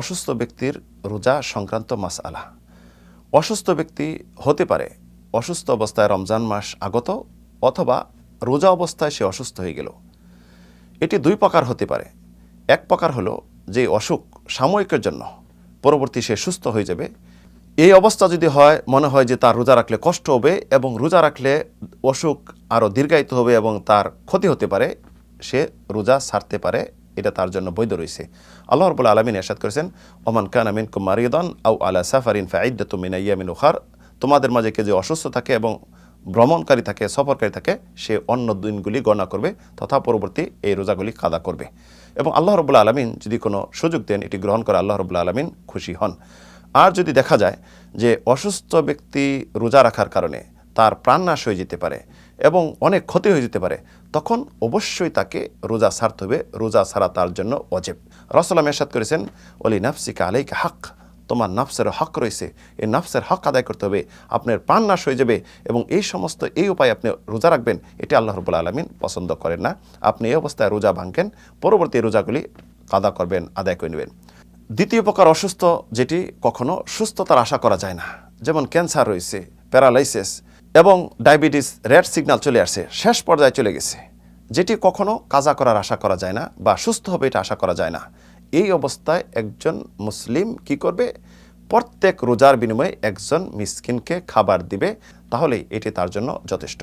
অসুস্থ ব্যক্তির রোজা সংক্রান্ত মাসআলা। অসুস্থ ব্যক্তি হতে পারে অসুস্থ অবস্থায় রমজান মাস আগত অথবা রোজা অবস্থায় সে অসুস্থ হয়ে গেল। এটি দুই প্রকার হতে পারে। এক প্রকার হলো যে অসুখ সাময়িকের জন্য, পরবর্তী সে সুস্থ হয়ে যাবে। এই অবস্থা যদি হয়, মনে হয় যে তার রোজা রাখলে কষ্ট হবে এবং রোজা রাখলে অসুখ আরও দীর্ঘায়িত হবে এবং তার ক্ষতি হতে পারে, সে রোজা ছাড়তে পারে এটা তার জন্য বৈধ রয়েছে। আল্লাহ রবুল্লা আলমিন এরশাদ করেছেন, ওমান কান আমিন কুমারিদন আউ আলা সাফারিন ফাইদ্দাতু মিন আইয়ামিন উখার তোমাদের মাঝে কে যে অসুস্থ থাকে এবং ভ্রমণকারী থাকে, সফরকারী থাকে, সে অন্য দিনগুলি গণনা করবে, তথা পরবর্তী এই রোজাগুলি কাদা করবে। এবং আল্লাহ রবুল্লা আলমিন যদি কোনো সুযোগ দেন, এটি গ্রহণ করে আল্লাহ রবুল্লা আলমিন খুশি হন। আর যদি দেখা যায় যে অসুস্থ ব্যক্তি রোজা রাখার কারণে তার প্রাণনাশ হয়ে যেতে পারে এবং অনেক ক্ষতি হয়ে যেতে পারে, তখন অবশ্যই তাকে রোজা ছাড়তে হবে। রোজা ছাড়া তার জন্য অজেব। রসলাম এরশাদ করেছেন অলি নাফসিকা আলাইকা হাক তোমার নাফসের হক রয়েছে। এই নাফসের হক আদায় করতে হবে, আপনার প্রাণ নাশ হয়ে যাবে এবং এই সমস্ত, এই উপায়ে আপনি রোজা রাখবেন, এটি আল্লাহ রবুল্লা আলমিন পছন্দ করেন না। আপনি এই অবস্থায় রোজা ভাঙেন পরবর্তী রোজাগুলি কাদা করবেন, আদায় করে নেবেন। দ্বিতীয় প্রকার অসুস্থ যেটি কখনো সুস্থতার আশা করা যায় না, যেমন ক্যান্সার রয়েছে, প্যারালাইসিস এবং ডায়াবেটিস রেড সিগনাল চলে আসছে শেষ পর্যায়ে চলে গেছে। যেটি কখনো কাজা করার আশা করা যায় না বা সুস্থ হবে এটা আশা করা যায় না। এই অবস্থায় একজন মুসলিম কি করবে? প্রত্যেক রোজার বিনিময়ে একজন মিসকিনকে খাবার দিবে, তাহলেই এটি তার জন্য যথেষ্ট।